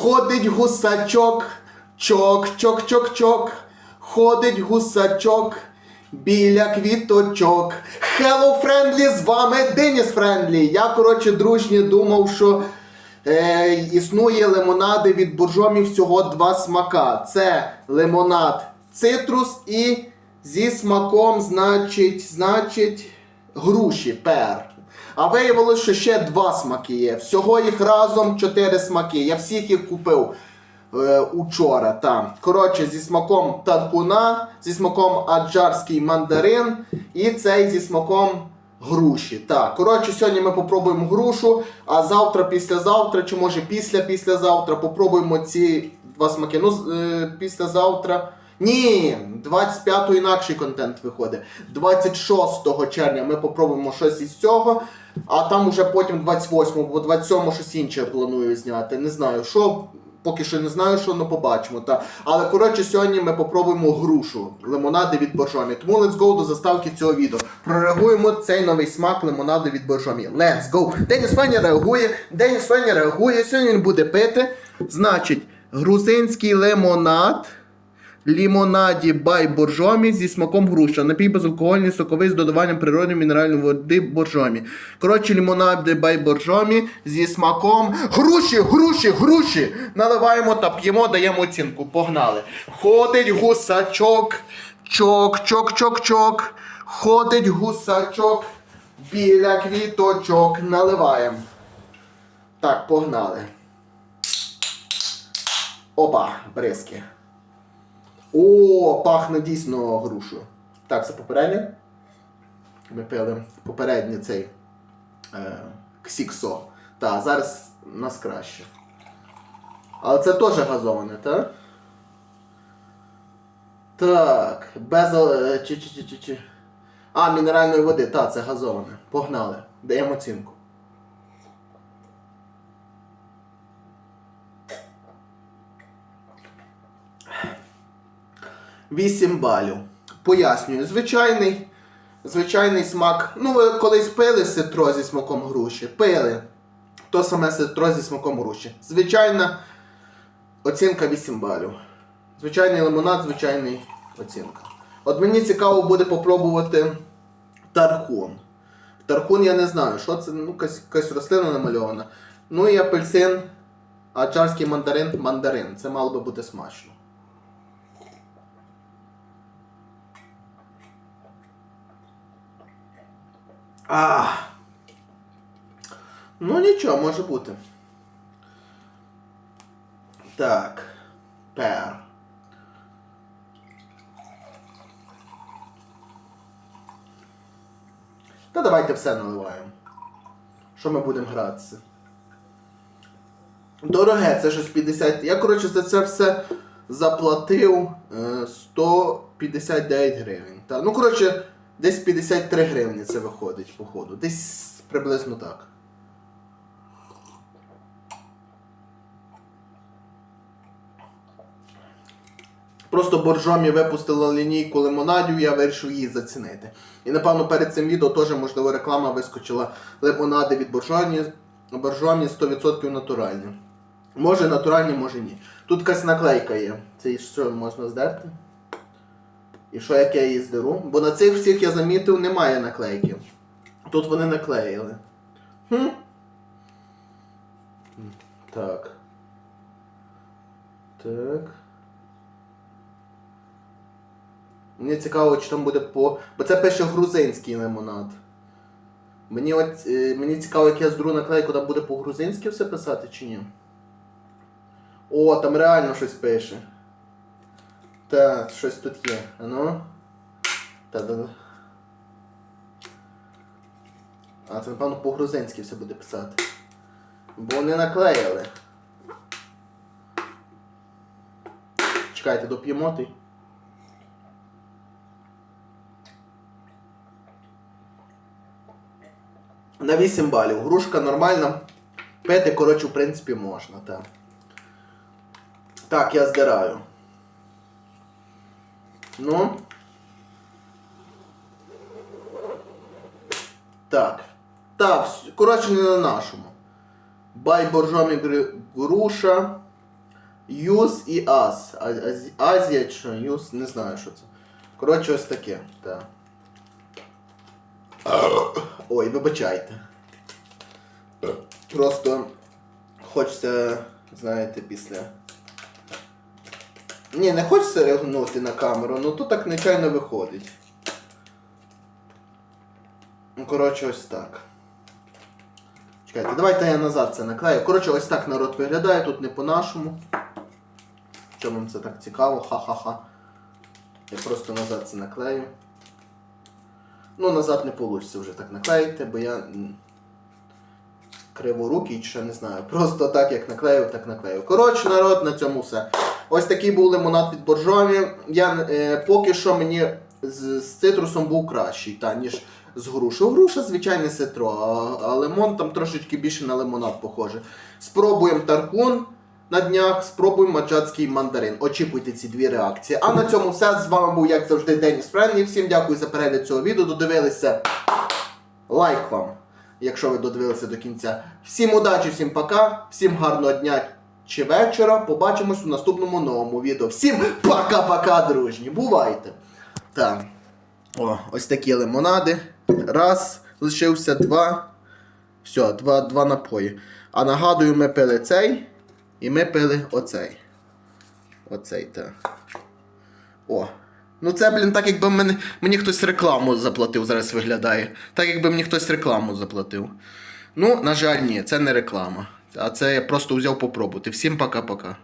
Ходить гусачок, чок, чок, чок, чок. Ходить гусачок біля квіточок. Hello, Friendly, з вами Деніс Френдлі. Я, коротше, дружні думав, що е, існує лимонади від буржомі всього два смака. Це лимонад цитрус і зі смаком, значить, значить, груші, пер. А виявилося, що ще два смаки є. Всього їх разом чотири смаки. Я всіх їх купив е, учора. Там. Коротше, зі смаком тархуна, зі смаком аджарський мандарин і цей зі смаком груші. Так, коротше, сьогодні ми попробуємо грушу, а завтра, післязавтра, чи може після післязавтра попробуємо ці два смаки. Ну, е, післязавтра. Ні, 25-го інакший контент виходить. 26 червня ми попробуємо щось із цього, а там уже потім 28-го, бо 27-го щось інше планую зняти. Не знаю, що. Поки що не знаю, що ну побачимо. Та. Але коротше, сьогодні ми попробуємо грушу лимонади від боржомі. Тому let's go до заставки цього відео. Прореагуємо цей новий смак лимонади від боржомі. Let's go! Деніс Феня реагує, Деніс Феня реагує, сьогодні він буде пити. Значить, грузинський лимонад. Лімонаді бай боржомі зі смаком груша. Напій безалкогольний соковий з додаванням природної мінеральної води боржомі. Коротше, лімонади бай боржомі зі смаком груші, груші, груші. Наливаємо та п'ємо, даємо оцінку. Погнали. Ходить гусачок, чок, чок, чок, чок. Ходить гусачок біля квіточок. Наливаємо. Так, погнали. Опа, бризки. О, пахне дійсно грушою. Так, це попереднє. Ми пили попереднє цей е, ксіксо. Так, зараз нас краще. Але це теж газоване, так? Так, без. е, чи, чи, чи, чи. А, мінеральної води, так, це газоване. Погнали. Даємо оцінку. Вісім балів. Пояснюю, звичайний, звичайний смак. Ну, ви колись пили ситро зі смаком груші. Пили. То саме ситро зі смаком груші. Звичайна оцінка 8 балів. Звичайний лимонад, звичайний оцінка. От мені цікаво буде попробувати тархун. Тархун я не знаю, що це, ну, якась рослина намальована. Ну і апельсин, а чарський мандарин мандарин. Це мало би бути смачно. А. Ну нічого, може бути. Так. Пер. Та давайте все наливаємо. Що ми будемо гратися? Дороге, це щось 50. Я, коротше, за це все заплатив е, 159 гривень. Та, ну, коротше, десь 53 гривні це виходить, походу. Десь приблизно так. Просто боржомі випустила лінійку лимонадів, я вирішив її зацінити. І напевно перед цим відео теж, можливо, реклама вискочила лимонади від боржомі, боржомі 100% натуральні. Може натуральні, може ні. Тут якась наклейка є. Це що можна здерти? І що як я її здеру? Бо на цих всіх я замітив, немає наклейки. Тут вони наклеїли. Хм. Так. Так. Мені цікаво, чи там буде по. Бо це пише грузинський лимонад. Мені от, е, мені цікаво, як я здру наклейку, там буде по-грузинськи все писати чи ні. О, там реально щось пише. Так, щось тут є. А ну. Та да. А, це напевно по-грузинськи все буде писати. Бо вони наклеїли. Чекайте, доп'ємо ти. На 8 балів. Грушка нормальна. Пити, коротше, в принципі, можна, так. Так, я здираю. Ну. Так. Так, коротше, не на нашому. Бай боржомі груша. Юз і Ас. Азія чи? Юз, не знаю, що це. Коротше, ось таке. Так. Ой, вибачайте. Просто хочеться, знаєте, після. Ні, не хочеться реагнути на камеру, ну то так нечайно виходить. Ну, коротше, ось так. Чекайте, давайте я назад це наклею. Коротше, ось так народ виглядає, тут не по-нашому. Чому вам це так цікаво? Ха-ха-ха. Я просто назад це наклею. Ну, назад не вийде вже так наклеїти, бо я криворукий, чи не знаю. Просто так як наклею, так наклею. Коротше, народ, на цьому все. Ось такий був лимонад від боржомі. Я е, поки що мені з, з цитрусом був кращий, та, ніж з грушею. Груша звичайне ситро, а, а лимон там трошечки більше на лимонад похоже. Спробуємо тархун на днях, спробуємо маджатський мандарин. Очікуйте ці дві реакції. А на цьому все. З вами був, як завжди, Деніс Френлі. Всім дякую за перегляд цього відео. Додивилися. Лайк вам, якщо ви додивилися до кінця. Всім удачі, всім пока, всім гарного дня чи вечора. Побачимось у наступному новому відео. Всім пока-пока, дружні. Бувайте! Так. О, ось такі лимонади. Раз, лишився два. Все, два, два напої. А нагадую, ми пили цей. І ми пили оцей. Оцей, так. О. Ну це, блін, так якби мені, мені хтось рекламу заплатив, зараз виглядає. Так якби мені хтось рекламу заплатив. Ну, на жаль, ні, це не реклама. А це я просто взяв попробувати. Всім пока-пока.